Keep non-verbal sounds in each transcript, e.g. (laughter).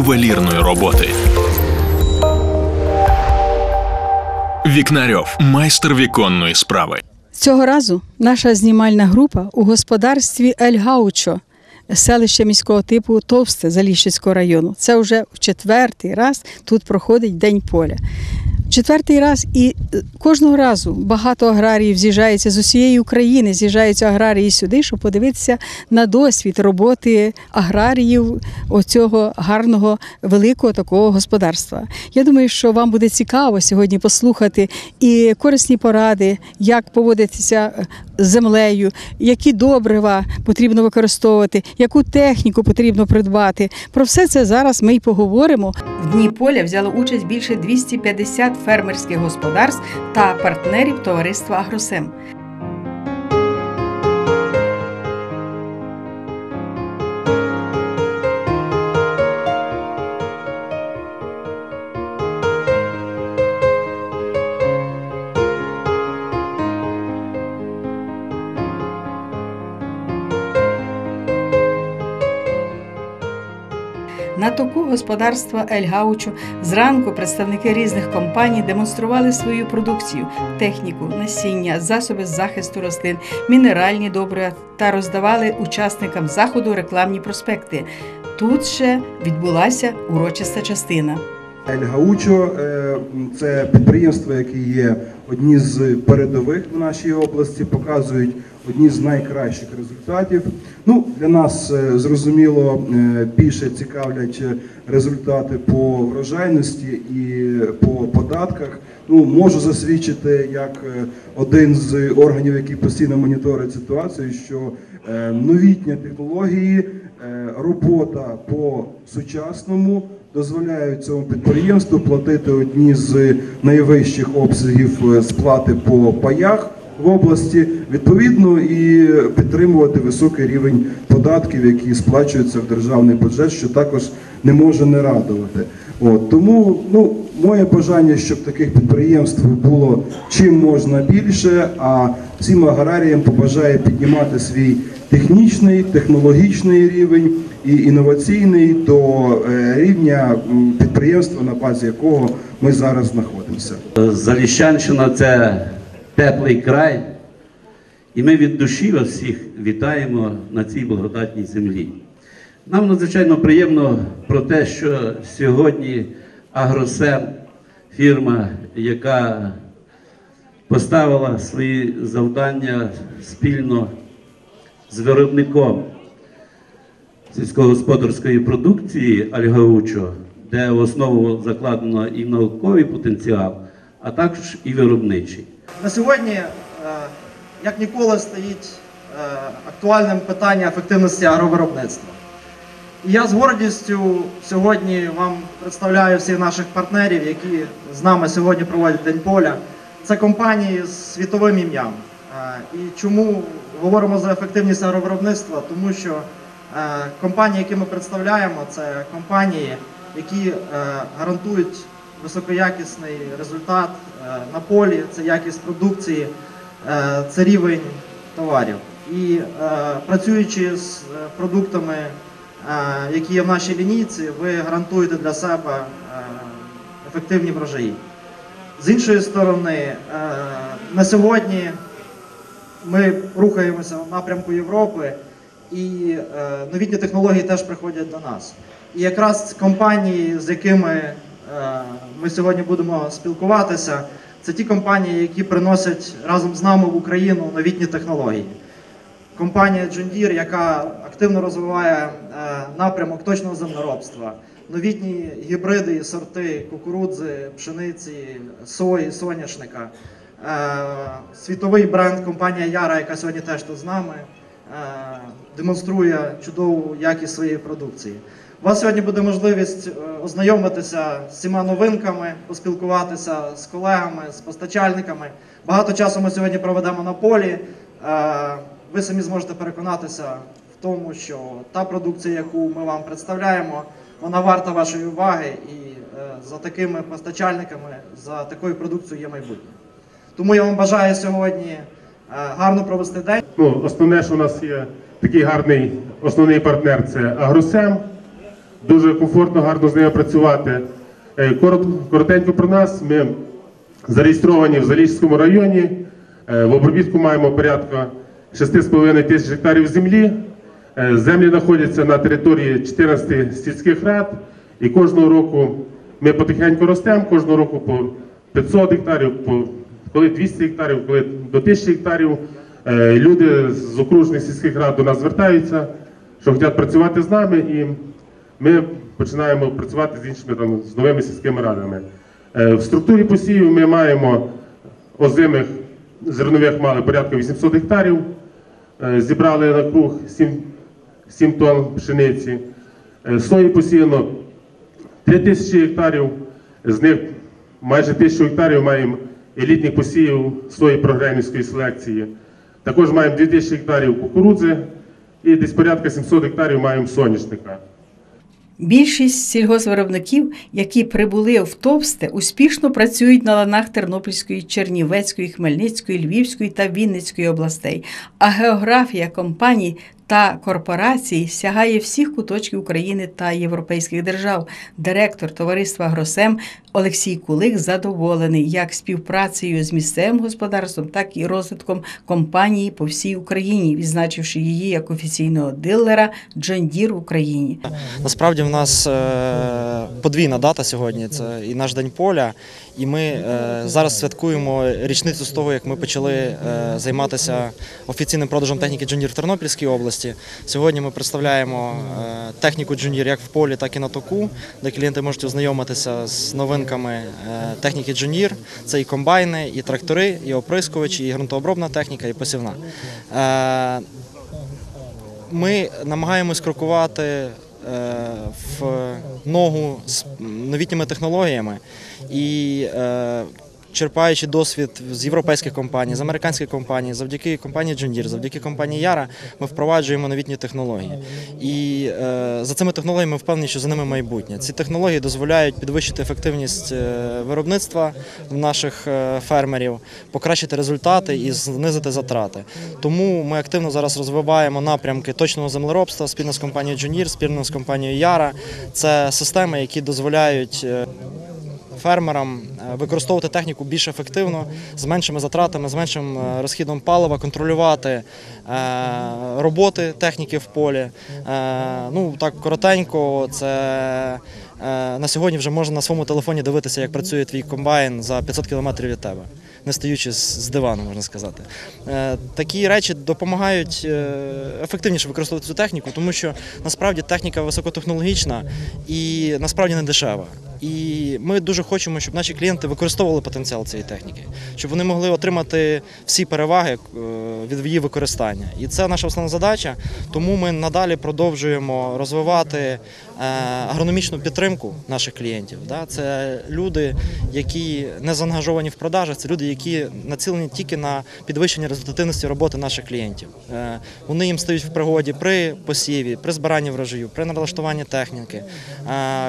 ювелірної роботи. Вікнарьов майстер віконної справи. Цього разу наша знімальна група у господарстві Ель Гаучо, селище міського типу Товсте Заліщицького району. Це вже в четвертий раз тут проходить День поля. Четвертий раз і е, кожного разу багато аграріїв з'їжджаються з усієї України, з'їжджаються аграрії сюди, щоб подивитися на досвід роботи аграріїв оцього гарного великого такого господарства. Я думаю, що вам буде цікаво сьогодні послухати і корисні поради, як поводитися е, з землею, які добрива потрібно використовувати, яку техніку потрібно придбати. Про все це зараз ми й поговоримо. В дні поля взяло участь більше 250 фермерських господарств та партнерів товариства Агросем. На току господарства Ель Гаучо зранку представники різних компаній демонстрували свою продукцію, техніку, насіння, засоби захисту рослин, мінеральні добрива та роздавали учасникам заходу рекламні проспекти. Тут ще відбулася урочиста частина. Ель Гаучо е, це підприємства, які є одні з передових в нашій області, показують одні з найкращих результатів. Ну, Для нас е, зрозуміло е, більше цікавлять результати по врожайності і по податках. Ну, Можу засвідчити як один з органів, який постійно моніторить ситуацію, що новітні технології, робота по сучасному дозволяють цьому підприємству платити одні з найвищих обсягів е, сплати по паях в області, відповідно і підтримувати високий рівень податків, які сплачуються в державний бюджет, що також не може не радувати. От тому ну моє бажання, щоб таких підприємств було чим можна більше. А всім аграріям побажає піднімати свій технічний, технологічний рівень і інноваційний до е, рівня підприємства, на базі якого ми зараз знаходимося. Заліщанщина це теплий край, і ми від душі вас всіх вітаємо на цій благодатній землі. Нам надзвичайно приємно про те, що сьогодні Агросем, фірма, яка поставила свої завдання спільно з виробником сільськогосподарської продукції Альгаучо, де в основу закладено і науковий потенціал, а також і виробничий. На сьогодні, е, як ніколи, стоїть е, актуальним питання ефективності агровиробництва. І я з гордістю сьогодні вам представляю всіх наших партнерів, які з нами сьогодні проводять День поля. Це компанії з світовим ім'ям. Е, і чому говоримо за ефективність агровиробництва? Тому що компанії, які ми представляємо, це компанії, які гарантують високоякісний результат е, на полі, це якість продукції, це рівень товарів. І працюючи з продуктами, які є в нашій лінійці, ви гарантуєте для себе ефективні врожаї. З іншої сторони, на сьогодні ми рухаємося в напрямку Європи і е, новітні технології теж приходять до нас. І якраз компанії, з якими е, ми сьогодні будемо спілкуватися, це ті компанії, які приносять разом з нами в Україну новітні технології. Компанія Deere, яка активно розвиває е, напрямок точного землеробства, новітні гібриди і сорти кукурудзи, пшениці, сої, соняшника, е, світовий бренд компанія Яра, яка сьогодні теж тут з нами. Е, демонструє чудову якість своєї продукції. У вас сьогодні буде можливість е, ознайомитися з цими новинками, поспілкуватися з колегами, з постачальниками. Багато часу ми сьогодні проведемо на полі. Е, ви самі зможете переконатися в тому, що та продукція, яку ми вам представляємо, вона варта вашої уваги, і за такими постачальниками, за такою продукцією є майбутнє. Тому я вам бажаю сьогодні. Е, гарно провести день. Ну, Основне, що у нас є такий гарний основний партнер це Агросем. Дуже комфортно, гарно з ними працювати. Е, Коротенько про нас. Ми зареєстровані в Заліському районі. Е, В обробітку маємо порядка 6,5 тисяч гектарів землі. Е, Землі знаходяться на території 14 сільських рад. І кожного року ми потихеньку ростемо, кожного року по 500 гектарів, по коли 200 гектарів, коли до 1000 гектарів. Люди з окружних сільських рад до нас звертаються, що хочуть працювати з нами, і ми починаємо працювати з іншими там, з новими сільськими радами. Е, В структурі посівів ми маємо озимих зернових мали порядка 800 гектарів. Е, Зібрали на круг 7, 7 тонн пшениці. Е, Сої посіяно 3 тисячі гектарів, з них майже тисячу гектарів маємо елітних посівів сої прогремівської селекції. Також маємо 2 тисячі гектарів кукурудзи і десь порядка 700 гектарів маємо соняшника. Більшість сільгоспвиробників, які прибули в Товсте, успішно працюють на ланах Тернопільської, Чернівецької, Хмельницької, Львівської та Вінницької областей. А географія компаній та корпорацій сягає всіх куточків України та європейських держав. Директор товариства Гросем Олексій Кулик задоволений як співпрацею з місцевим господарством, так і розвитком компанії по всій Україні, відзначивши її як офіційного дилера Deere в Україні. Насправді в нас е, подвійна дата сьогодні. Це і наш день поля. І ми е, зараз святкуємо річницю з того, як ми почали е, займатися офіційним продажем техніки Junior в Тернопільській області. Сьогодні ми представляємо техніку Junior як в полі, так і на току, де клієнти можуть ознайомитися з новинками е, техніки джунір, Це і комбайни, і трактори, і оприскувачі, і ґрунтообробна техніка, і посівна. Е, ми намагаємось крокувати е, в ногу з новітніми технологіями і черпаючи досвід з європейських компаній, з американських компаній, завдяки компанії Deere, завдяки компанії Яра, ми впроваджуємо новітні технології. І е, за цими технологіями ми впевнені, що за ними майбутнє. Ці технології дозволяють підвищити ефективність е, виробництва в наших е, фермерів, покращити результати і знизити затрати. Тому ми активно зараз розвиваємо напрямки точного землеробства спільно з компанією Junior, спільно з компанією Яра. Це системи, які дозволяють. Фермерам е, використовувати техніку більш ефективно, з меншими затратами, з меншим е, розхідом палива, контролювати е, роботи техніки в полі. Ну так коротенько, це на сьогодні вже можна на своєму телефоні дивитися, як працює твій комбайн за 500 кілометрів від тебе, не стоючи з- дивану, можна сказати. Такі речі допомагають ефективніше використовувати цю техніку, тому що насправді техніка високотехнологічна і насправді не дешева. І ми дуже хочемо, щоб наші клієнти використовували потенціал цієї техніки, щоб вони могли отримати всі переваги е, від її використання. І це наша основна задача. Тому ми надалі продовжуємо розвивати е, агрономічну підтримку наших клієнтів. Це люди, які не заангажовані в продажах, це люди, які націлені тільки на підвищення результативності роботи наших клієнтів. Е, Вони їм стають в пригоді при посіві, при збиранні врожаю, при налаштуванні техніки,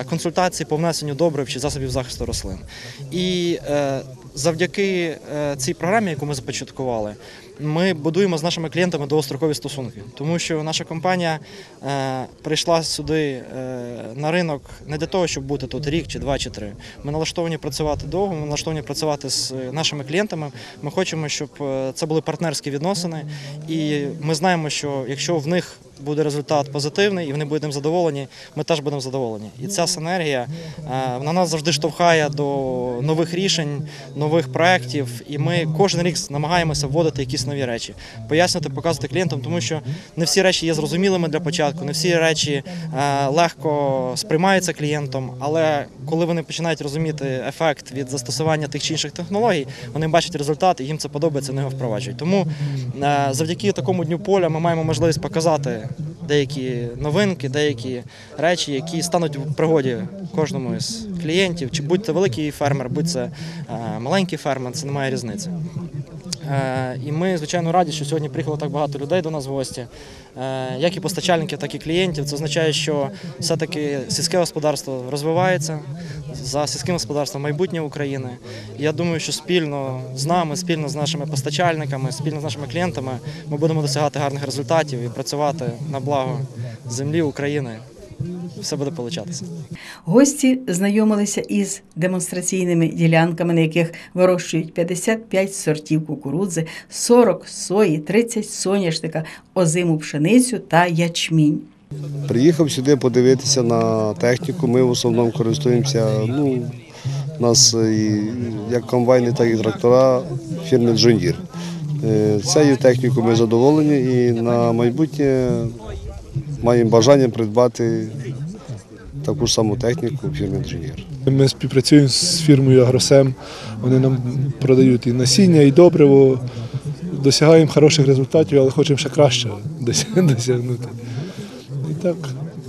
консультації по внесенню добрив чи засобів захисту рослин. І е, завдяки е, цій програмі, яку ми започаткували, ми будуємо з нашими клієнтами довгострокові стосунки, тому що наша компанія е, прийшла сюди е, на ринок не для того, щоб бути тут рік чи два чи три. Ми налаштовані працювати довго, ми налаштовані працювати з е, нашими клієнтами. Ми хочемо, щоб е, це були партнерські відносини, і ми знаємо, що якщо в них буде результат позитивний і вони будуть ним задоволені, ми теж будемо задоволені. І ця синергія е, вона нас завжди штовхає до нових рішень, нових проєктів. І ми кожен рік намагаємося вводити якісь нові речі, пояснювати, показувати клієнтам, тому що не всі речі є зрозумілими для початку, не всі речі е, легко сприймаються клієнтом. Але коли вони починають розуміти ефект від застосування тих чи інших технологій, вони бачать результат і їм це подобається, вони його впроваджують. Тому е, завдяки такому дню поля ми маємо можливість показати деякі новинки, деякі речі, які стануть в пригоді кожному із клієнтів, чи будь це великий фермер, будь це е, маленький фермер, це немає різниці. Е, І ми, звичайно, раді, що сьогодні приїхало так багато людей до нас в гості, Е, як і постачальників, так і клієнтів. Це означає, що все-таки сільське господарство розвивається за сільським господарством майбутнє України. І я думаю, що спільно з нами, спільно з нашими постачальниками, спільно з нашими клієнтами ми будемо досягати гарних результатів і працювати на благо землі України все буде получатися. Гості знайомилися із демонстраційними ділянками, на яких вирощують 55 сортів кукурудзи, 40 сої, 30 соняшника, озиму пшеницю та ячмінь. Приїхав сюди подивитися на техніку. Ми в основному користуємося. Ну, у нас і як комбайни, так і трактора фірми Джондір. Цією технікою ми задоволені і на майбутнє маємо бажання придбати таку ж саму техніку фірми Джондір. Ми співпрацюємо з фірмою Агросем. Вони нам продають і насіння, і добриво. Досягаємо хороших результатів, але хочемо ще краще (laughs) досягнути. І так,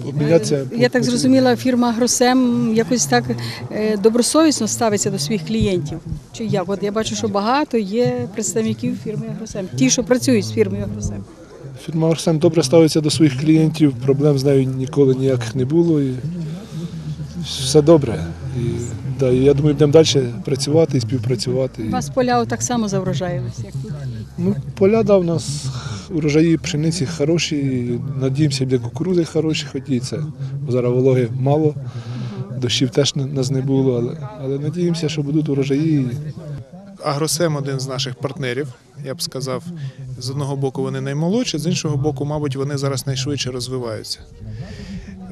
обмінятися. Я так зрозуміла, фірма Агросем якось так е, добросовісно ставиться до своїх клієнтів. Чи як? От я бачу, що багато є представників фірми Агросем. Ті, що працюють з фірмою Агросем. Фірма Агросем добре ставиться до своїх клієнтів, проблем з нею ніколи ніяких не було. І все добре. І, да, і я думаю, будемо далі працювати і співпрацювати. У вас поля так само заврожаємось, як тут. Ну, поля да, у нас урожаї пшениці хороші, і надіємося, буде кукурузи хороші, хоч і це. Зараз вологи мало, дощів теж нас не було, але, але надіємося, що будуть урожаї. Агросем один з наших партнерів. Я б сказав, з одного боку вони наймолодші, з іншого боку, мабуть, вони зараз найшвидше розвиваються.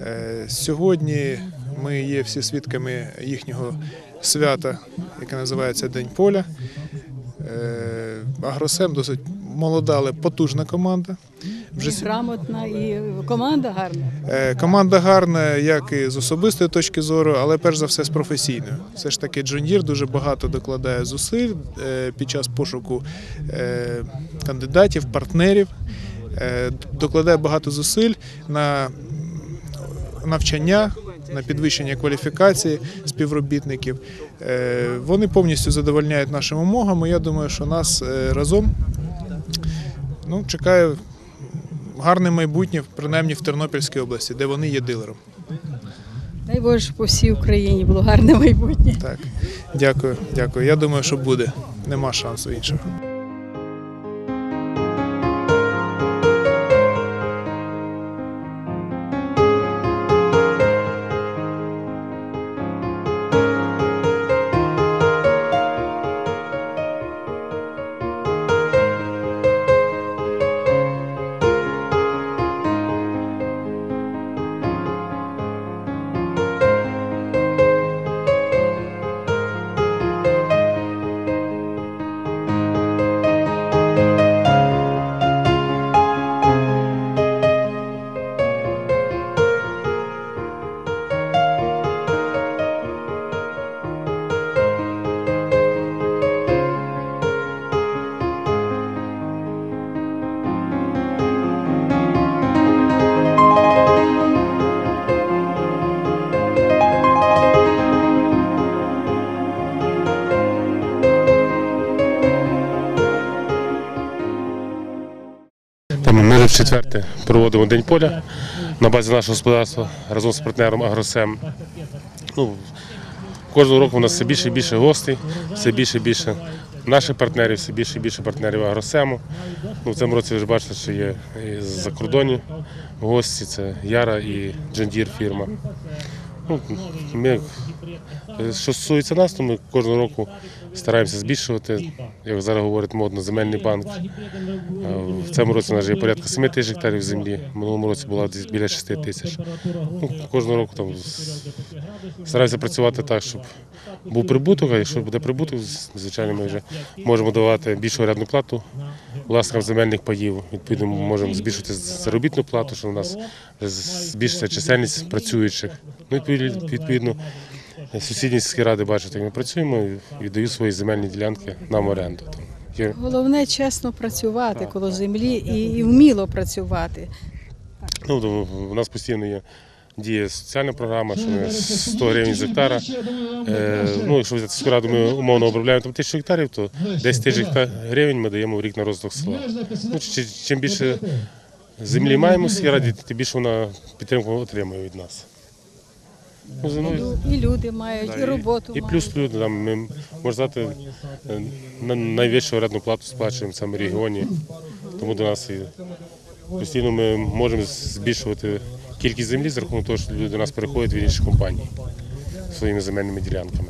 Е, Сьогодні ми є всі свідками їхнього свята, яке називається День поля. Е, Агросем досить молода, але потужна команда. Вже І грамотна і команда гарна. Е, Команда гарна як і з особистої точки зору, але перш за все з професійної. Все ж таки, Deere дуже багато докладає зусиль е, під час пошуку е, кандидатів, партнерів, докладає багато зусиль на навчання. На підвищення кваліфікації співробітників вони повністю задовольняють нашим вимогам. і Я думаю, що нас разом ну, чекає гарне майбутнє, принаймні в Тернопільській області, де вони є дилером. Дай Боже, по всій Україні було гарне майбутнє. Так, дякую, дякую. Я думаю, що буде. Нема шансу іншого. Ми вже в четверте проводимо День поля на базі нашого господарства разом з партнером Агросем. Ну, кожного року у нас все більше і більше гостей, все більше і більше наших партнерів, все більше і більше партнерів Агросему. Ну, в цьому році ви ж бачите, що є і з-за кордону гості, це Яра і Джандір фірма. Ну, ми, що стосується нас, то ми кожного року стараємося збільшувати, як зараз говорить модно, земельний банк. Е, В цьому році у нас є порядка 7 тисяч гектарів землі, в минулому році було десь біля 6 тисяч. Ну, кожного року там стараємося працювати так, щоб був прибуток, а якщо буде прибуток, звичайно, ми вже можемо давати більшу орендну плату власникам земельних паїв. Відповідно, ми можемо збільшити заробітну плату, що у нас збільшиться чисельність працюючих. Ну, відповідно сусідні сільські ради бачать, як ми працюємо і віддають свої земельні ділянки нам в оренду. Головне чесно працювати коло землі і, і вміло працювати. Ну, у нас постійно є діє соціальна програма, що ми 100 гривень з гектара. Е, ну, якщо взяти сільську раду, ми умовно обробляємо там тисячу гектарів, то 10 тисяч гривень ми даємо в рік на розвиток села. Ну, чим більше землі маємо в сільській раді, тим більше вона підтримку отримує від нас. Ну, за- ну, І люди мають, і роботу і мають. плюс люди там ми можна сказати, е, на- найвищу орендну плату сплачуємо в цьому регіоні. Тому до нас і постійно ми можемо збільшувати кількість землі за рахунок того, що люди до нас переходять від інших компаній своїми земельними ділянками.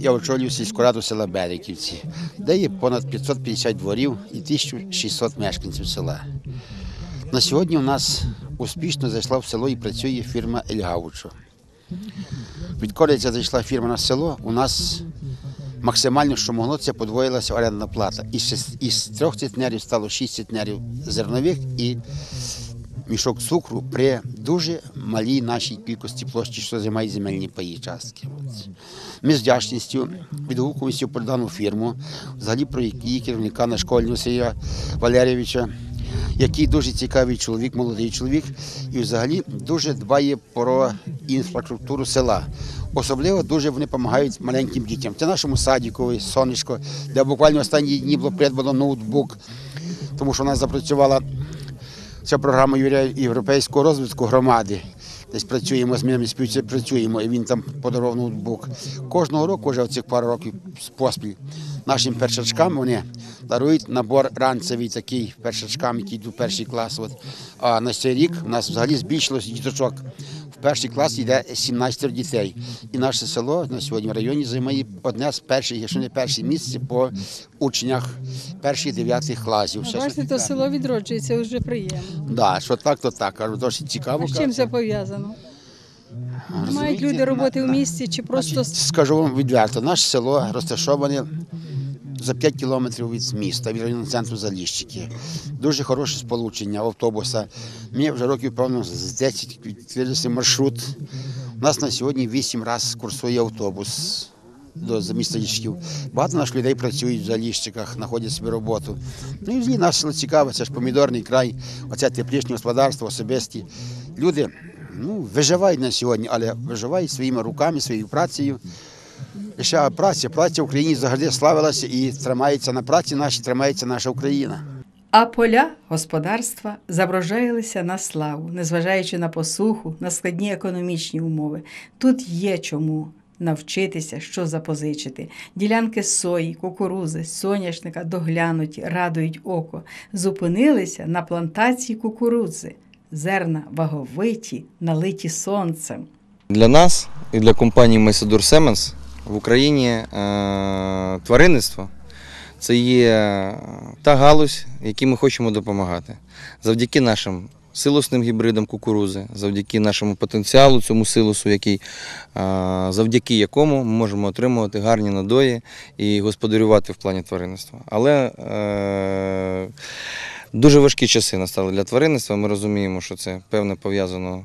Я очолюю сільську раду села Береківці, де є понад 550 дворів і 1600 мешканців села. На сьогодні у нас успішно зайшла в село і працює фірма Ельгаучо. Відколи ця зайшла фірма на село, у нас максимально, що могло, це подвоїлася орендна плата. Із, із трьох центнерів стало шість центнерів зернових і мішок цукру при дуже малій нашій кількості площі, що займають земельні паї частки. Ми з вдячністю відгукуємося про дану фірму, взагалі про її керівника на школьного Василя Валерійовича, який дуже цікавий чоловік, молодий чоловік, і взагалі дуже дбає про інфраструктуру села. Особливо дуже вони допомагають маленьким дітям. Це нашому садікові, сонечко, де буквально останні дні було придбано ноутбук, тому що у нас запрацювала ця програма європейського розвитку громади. Десь працюємо з ними, співпрацюємо, і він там подарував ноутбук. Кожного року, вже оцих пару років поспіль, нашим першачкам вони дарують набор ранцевий такий першачкам, які йдуть перший клас. От. А на цей рік у нас взагалі збільшилось діточок. В перший клас йде 17 дітей. І наше село на сьогодні в районі займає одне з перших, якщо не перше місце по учнях перших дев'ятих класів. Ще Бачите, то село відроджується вже приємно. Да, що так, то так. Кажу, досить цікаво. А з чим це пов'язано? Мають люди роботи в місті чи просто Скажу вам відверто, наше село розташоване за 5 кілометрів від міста, від районного центру Заліщики. Дуже хороше сполучення автобуса. Мені вже років, певно, з 10 відкрився маршрут. У нас на сьогодні 8 разів курсує автобус до міста Ліщиків. Багато наших людей працюють в Заліщиках, знаходять собі роботу. Ну і взагалі наше село цікаве, це ж помідорний край, оце теплічне господарство, особисті. Люди ну, виживають на сьогодні, але виживають своїми руками, своєю працею. І ще праця, праця в Україні завжди славилася і тримається на праці нашій, тримається наша Україна. А поля господарства заброжаїлися на славу, незважаючи на посуху, на складні економічні умови. Тут є чому навчитися, що запозичити. Ділянки сої, кукурузи, соняшника доглянуті, радують око. Зупинилися на плантації кукурудзи. Зерна ваговиті, налиті сонцем. Для нас і для компанії Меседур Семенс в Україні е, тваринництво це є та галузь, якій ми хочемо допомагати. Завдяки нашим силосним гібридам кукурузи, завдяки нашому потенціалу, цьому силосу, який, е, завдяки якому ми можемо отримувати гарні надої і господарювати в плані тваринництва. Але е, дуже важкі часи настали для тваринництва. Ми розуміємо, що це певне пов'язано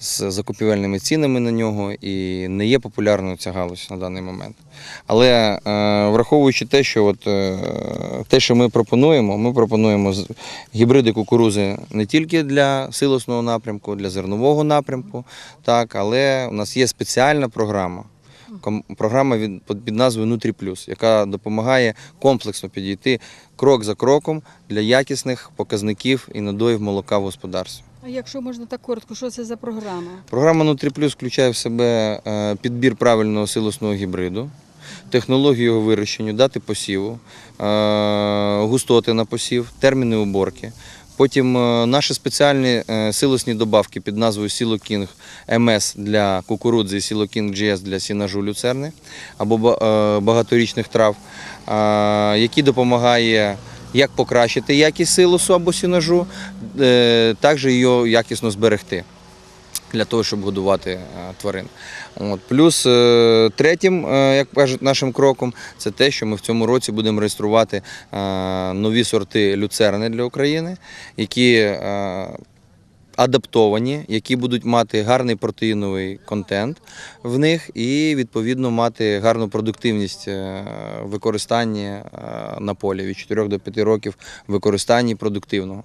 з закупівельними цінами на нього і не є популярною ця галузь на даний момент. Але е, враховуючи те, що от, е, те, що ми пропонуємо, ми пропонуємо гібриди кукурузи не тільки для силосного напрямку, для зернового напрямку, так, але у нас є спеціальна програма. Програма від, під назвою Нутрі Плюс, яка допомагає комплексно підійти крок за кроком для якісних показників і надоїв молока в господарстві. А якщо можна так коротко, що це за програма? Програма Нутрі Плюс включає в себе е, підбір правильного силосного гібриду, технологію його вирощення, дати посіву, е, густоти на посів, терміни уборки. Потім е, наші спеціальні силосні добавки під назвою Сілокінг МС для кукурудзи і Сілокінг GS для сінажу люцерни або багаторічних трав, які допомагає як покращити якість силосу або сінажу, е, також його якісно зберегти для того, щоб годувати е, тварин. От. Плюс е, третім, як кажуть, нашим кроком, це те, що ми в цьому році будемо реєструвати нові сорти люцерни для України, які адаптовані, які будуть мати гарний протеїновий контент в них і відповідно мати гарну продуктивність е, використання е, на полі від 4 до 5 років використання продуктивного.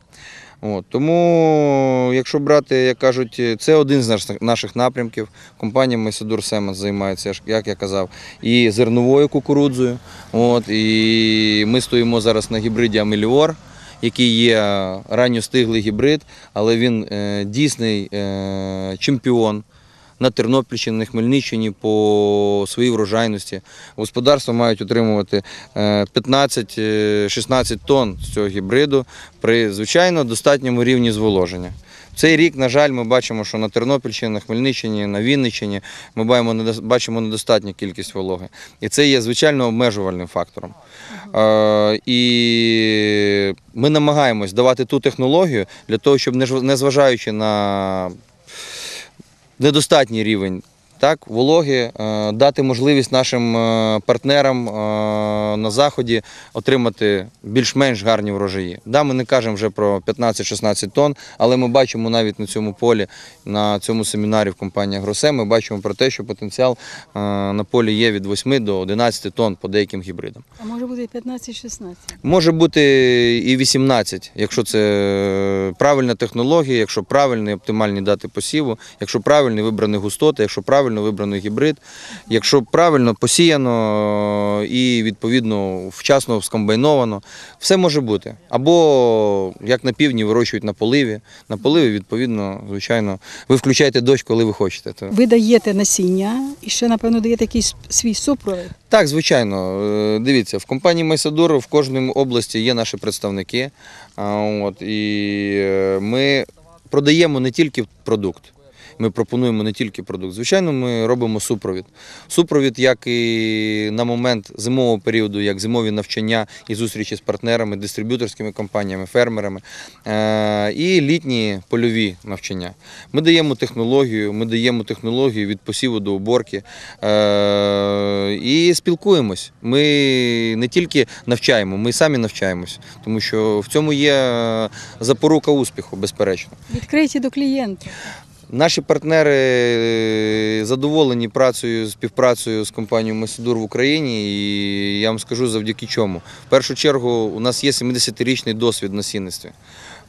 От, тому, якщо брати, як кажуть, це один з наших напрямків. Компанія Меседур Семенс займається, як я казав, і зерновою кукурудзою. От, і ми стоїмо зараз на гібриді Амеліор, який є ранньостиглий гібрид, але він е, дійсний е, чемпіон на Тернопільщині, на Хмельниччині по своїй врожайності. Господарства мають отримувати е, 15-16 тонн з цього гібриду при звичайно достатньому рівні зволоження. Цей рік, на жаль, ми бачимо, що на Тернопільщині, на Хмельниччині, на Вінниччині ми бачимо, недостатню кількість вологи. І це є звичайно обмежувальним фактором. І ми намагаємось давати ту технологію для того, щоб незважаючи на недостатній рівень. Так, вологи, е, дати можливість нашим е, партнерам е, на заході отримати більш-менш гарні врожаї. Да, ми не кажемо вже про 15-16 тонн, але ми бачимо навіть на цьому полі, на цьому семінарі в компанії Гросе, ми бачимо про те, що потенціал на полі є від 8 до 11 тонн по деяким гібридам. А може бути 15-16. Може бути і 18, якщо це правильна технологія, якщо правильні оптимальні дати посіву, якщо правильні вибрані густоти, якщо правильно вибраний гібрид, якщо правильно посіяно і відповідно вчасно скомбайновано, все може бути. Або як на півдні вирощують на поливі. На поливі, відповідно, звичайно, ви включаєте дощ, коли ви хочете. Ви даєте насіння і ще, напевно, даєте якийсь свій супровід. Так, звичайно. Е, Дивіться, в компанії Майсадор в кожній області є наші представники. От, і е, ми продаємо не тільки продукт. Ми пропонуємо не тільки продукт. Звичайно, ми робимо супровід. Супровід, як і на момент зимового періоду, як зимові навчання і зустрічі з партнерами, дистриб'юторськими компаніями, фермерами, е, і літні польові навчання. Ми даємо технологію, ми даємо технологію від посіву до уборки е, і спілкуємось. Ми не тільки навчаємо, ми самі навчаємось, тому що в цьому є запорука успіху, безперечно. Відкриті до клієнта. Наші партнери е, задоволені працею, співпрацею з компанією Месидур в Україні, і я вам скажу завдяки чому. В першу чергу у нас є 70-річний досвід насінництві.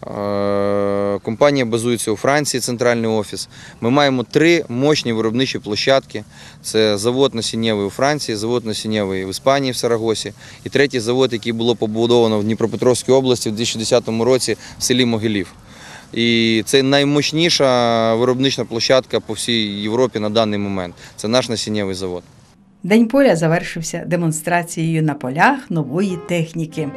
Е, Компанія базується у Франції, центральний офіс. Ми маємо три мощні виробничі площадки. Це завод насіннєвий у Франції, завод насіннєвий в Іспанії, в Сарагосі, і третій завод, який було побудовано в Дніпропетровській області в 2010 році в селі Могилів. І це наймощніша виробнична площадка по всій Європі на даний момент. Це наш насіннєвий завод. День поля завершився демонстрацією на полях нової техніки.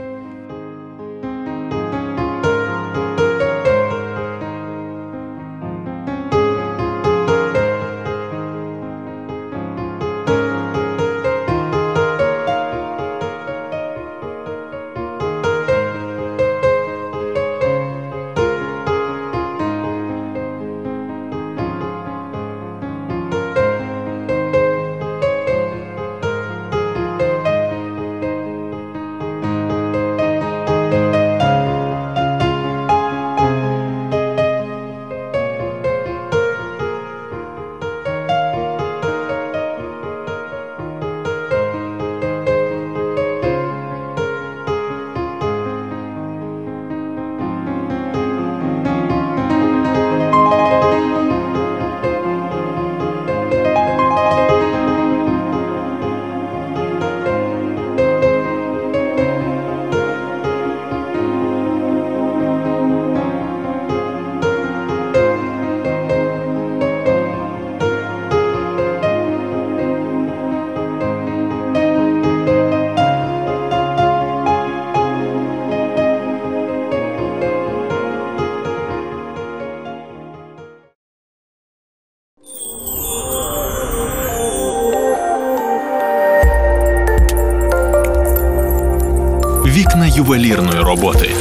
Ювелірної роботи.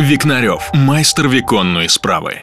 Вікнарьов майстер віконної справи.